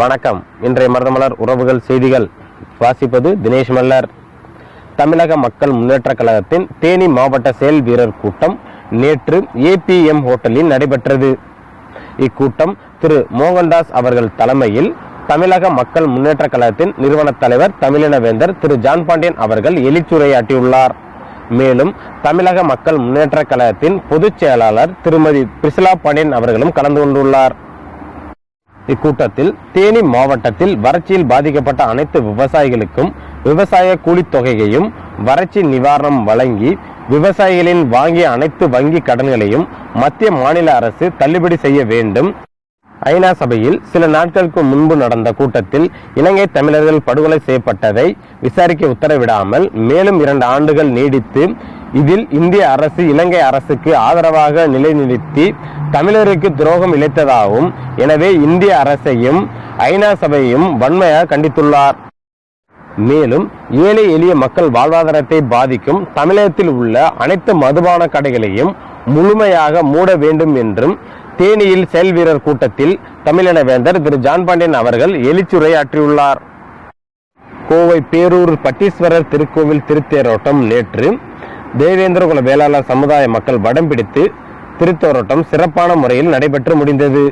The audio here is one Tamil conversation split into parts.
வணக்கம். இன்றைய மருதமலர் உறவுகள் செய்திகள். வாசிப்பது தினேஷ் மல்லர். தமிழக மக்கள் முன்னேற்றக் கழகத்தின் தேனி மாவட்ட செயல் வீரர் கூட்டம் நேற்று ஏபிஎம் ஹோட்டலில் நடைபெற்றது. இக்கூட்டம் திரு மோகன்தாஸ் அவர்கள் தலைமையில் தமிழக மக்கள் முன்னேற்றக் கழகத்தின் நிறுவன தலைவர் தமிழினவேந்தர் திரு ஜான் பாண்டியன் அவர்கள் எழுச்சுரையாற்றியுள்ளார் மேலும் தமிழக மக்கள் முன்னேற்றக் கழகத்தின் பொதுச் செயலாளர் திருமதி பிரிசிலா பாண்டியன் அவர்களும் கலந்து கொண்டுள்ளார். இக்கூட்டத்தில் தேனி மாவட்டத்தில் வறட்சியில் பாதிக்கப்பட்ட அனைத்து விவசாயிகளுக்கும் விவசாய கூலித் தொகையையும் வறட்சி நிவாரணம் வழங்கி விவசாயிகளின் வாங்கிய அனைத்து வங்கி கடன்களையும் மத்திய மாநில அரசு தள்ளுபடி செய்ய வேண்டும். ஐநா சபையில் சில நாட்களுக்கு முன்பு நடந்த கூட்டத்தில் இலங்கை தமிழர்கள் படுகொலை செய்யப்பட்டதை விசாரிக்க உத்தரவிடாமல் மேலும் இரண்டு ஆண்டுகள் நீடித்து இதில் இந்திய அரசு இலங்கை அரசுக்கு ஆதரவாக நிலைநிறுத்தி தமிழருக்கு துரோகம் இழைத்ததாகவும் எனவே இந்திய அரசையும் ஐநா சபையையும் வன்மையாக கண்டித்துள்ளார். மேலும் ஏழை எளிய மக்கள் வாழ்வாதாரத்தை பாதிக்கும் தமிழகத்தில் உள்ள அனைத்து மதுபான கடைகளையும் முழுமையாக மூட வேண்டும் என்றும் தேனியில் செயல் வீரர் கூட்டத்தில் தமிழின வேந்தர் திரு. ஜான் பாண்டியன் அவர்கள் எழுச்சுரையாற்றியுள்ளார் கோவை பேரூர் பட்டீஸ்வரர் திருக்கோவில் திருத்தேரோட்டம் நேற்று தேவேந்திரகுல வேளாளர் சமுதாய மக்கள் வடம் பிடித்து திருத்தோரோட்டம் சிறப்பான முறையில் நடைபெற்று முடிந்தது.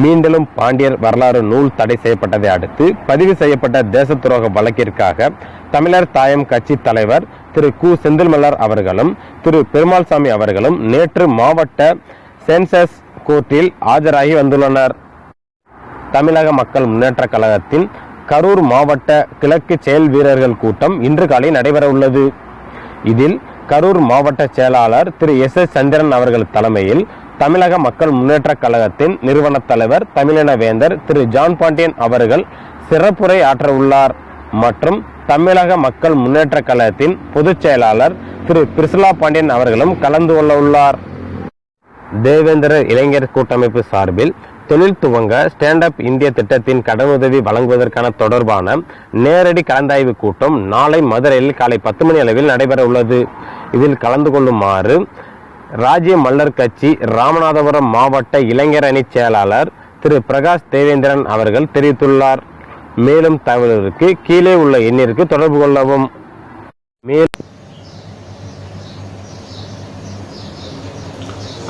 மீண்டலும் பாண்டியர் வரலாறு நூல் தடை செய்யப்பட்டதை அடுத்து பதிவு செய்யப்பட்ட தேச துரோக வழக்கிற்காக தமிழர் தாயம் கட்சி தலைவர் திரு கு. செந்தில்மலர் அவர்களும் திரு. பெருமாள்சாமி அவர்களும் நேற்று மாவட்ட சென்சஸ் கோர்ட்டில் ஆஜராகி வந்துள்ளனர். தமிழக மக்கள் முன்னேற்ற கழகத்தின் கரூர் மாவட்ட கிழக்கு செயல் வீரர்கள் கூட்டம் இன்று காலை நடைபெற உள்ளது இதில் கரூர் மாவட்ட செயலாளர் திரு எஸ் எஸ் சந்திரன் அவர்கள் தலைமையில் தமிழக மக்கள் முன்னேற்றக் கழகத்தின் நிறுவன தலைவர் தமிழின வேந்தர் திரு ஜான் பாண்டியன் அவர்கள் சிறப்புரை ஆற்ற உள்ளார். மற்றும் தமிழக மக்கள் முன்னேற்றக் கழகத்தின் பொதுச் செயலாளர் திரு பிரிசிலா பாண்டியன் அவர்களும் கலந்து கொள்ள உள்ளார். தேவேந்திர இளைஞர் கூட்டமைப்பு சார்பில் தொழில் துவங்க ஸ்டாண்ட் அப் இந்திய திட்டத்தின் கடனுதவி வழங்குவதற்கான தொடர்பான நேரடி கலந்தாய்வு கூட்டம் நாளை மதுரையில் காலை பத்து மணி அளவில் நடைபெற உள்ளது. இதில் கலந்து கொள்ளுமாறு ராஜ்ய மல்லர் கட்சி ராமநாதபுரம் மாவட்ட இளைஞர் அணி செயலாளர் திரு பிரகாஷ் தேவேந்திரன் அவர்கள் தெரிவித்துள்ளார். மேலும் தகவல்களுக்கு கீழே உள்ள எண்ணிற்கு தொடர்பு கொள்ளவும். மேலும்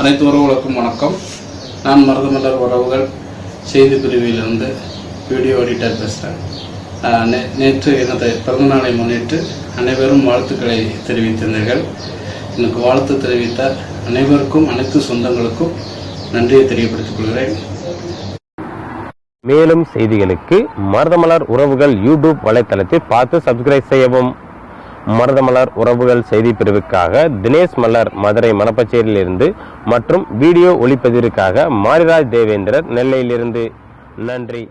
அனைத்து உறவுகளுக்கும் வணக்கம். நான் மருதமலர் உறவுகள் செய்தி பிரிவிலிருந்து வீடியோ எடிட்டர் பேசுகிறேன் நே நேற்று எனது பிறந்தநாளை முன்னிட்டு அனைவரும் வாழ்த்துக்களை தெரிவித்திருந்தீர்கள். எனக்கு வாழ்த்து தெரிவித்த அனைவருக்கும் அனைத்து சொந்தங்களுக்கும் நன்றியை தெரியப்படுத்திக் கொள்கிறேன். மேலும் செய்திகளுக்கு மருதமலர் உறவுகள் யூடியூப் வலைத்தளத்தை பார்த்து சப்ஸ்கிரைப் செய்யவும். மருதமலர் உறவுகள் செய்தி பிரிவுக்காக தினேஷ் மலர் மதுரை மணப்பச்சேரியிலிருந்து மற்றும் வீடியோ ஒளிப்பதிவிற்காக மாரிராஜ் தேவேந்திரர் நெல்லையிலிருந்து. நன்றி.